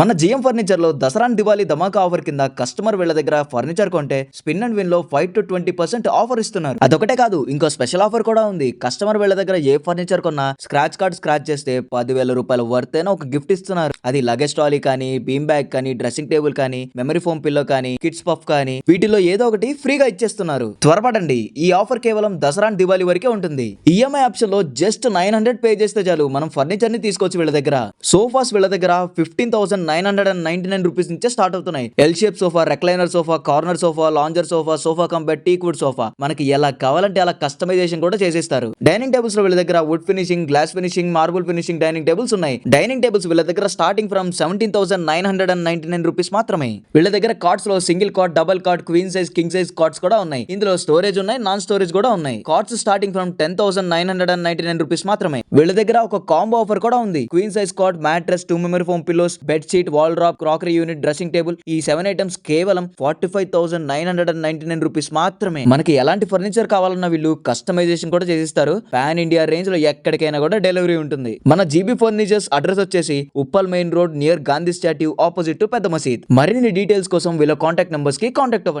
మన జిఎం ఫర్నిచర్లో దసరా దివాళీ ధమాకా ఆఫర్ కింద కస్టమర్ వీళ్ళ దగ్గర ఫర్నిచర్ కొంటే spin and విన్లో five to twenty percent offer ఇస్తున్నారు. అదొకటే కాదు ఇంకో స్పెషల్ ఆఫర్ కూడా ఉంది. కస్టమర్ వీళ్ళ దగ్గర ఏ ఫర్నిచర్ కొన్నా స్క్రాచ్ కార్డ్ స్క్రాచ్ చేస్తే పదివేల రూపాయల వర్త్ అయినా ఒక గిఫ్ట్ ఇస్తున్నారు. అది లగేజ్ ట్రాలీ కానీ బీమ్ బ్యాగ్ కానీ డ్రెస్సింగ్ టేబుల్ కానీ మెమరీ ఫోమ్ పిల్లో కానీ కిడ్స్ పఫ్ కానీ వీటిలో ఏదో ఒకటి ఫ్రీగా ఇచ్చేస్తున్నారు. త్వరపడండి ఈ ఆఫర్ కేవలం దసరా దివాళీ వరకే ఉంటుంది. ఈఎంఐ ఆప్షన్లో జస్ట్ నైన్ హండ్రెడ్ పే చేస్తే చాలు మనం ఫర్నిచర్ని తీసుకోవచ్చు వీళ్ళ దగ్గర. సోఫాస్ వీళ్ళ దగ్గర fifteen thousand nine hundred and ninety nine rupees నుంచే స్టార్ట్ అవుతున్నాయి. L shape sofa recliner sofa corner sofa lounger sofa sofa compact teak wood sofa మనకి ఎలా కావాలంటే అలా కస్టమైజేషన్ కూడా చేసేస్తారు. డైనింగ్ టేబుల్స్లో వీళ్ళ దగ్గర wood finishing glass finishing marble finishing dining tables ఉన్నాయి. డైనింగ్ టేబుల్స్ వీళ్ళ దగ్గర starting from seventeen thousand nine hundred and ninety nine rupees మాత్రమే. వీళ్ళ దగ్గర కార్డ్స్లో single cot double cot queen size king size cots కూడా ఉన్నాయి. ఇందులో స్టోరేజ్ ఉన్నాయి నాన్ స్టోరేజ్ కూడా ఉన్నాయి. Cots starting from ten thousand nine hundred and ninety nine rupees మాత్రమే. వీళ్ళ దగ్గర ఒక కాంబో ఆఫర్ కూడా ఉంది. Queen size cot mattress two memory foam pillows bed sheet wardrobe crockery unit dressing table ఈ సెవెన్ ఐటమ్స్ కేవలం forty five thousand nine hundred and ninety nine rupees మాత్రమే. మనకి ఎలాంటి ఫర్నిచర్ కావాలన్నా వీళ్ళు కస్టమైజేషన్ కూడా చేసిస్తారు. పాన్ ఇండియా రేంజ్లో ఎక్కడికైనా కూడా డెలివరీ ఉంటుంది. మన జీబీ ఫర్నిచర్స్ అడ్రస్ వచ్చేసి Uppal main road near Gandhi statue opposite to పెద్ద మసీద్ మరిన్ని డీటెయిల్స్ కోసం వీళ్ళ కాంటాక్ట్ నెంబర్స్కి కాంటాక్ట్ అవ్వండి.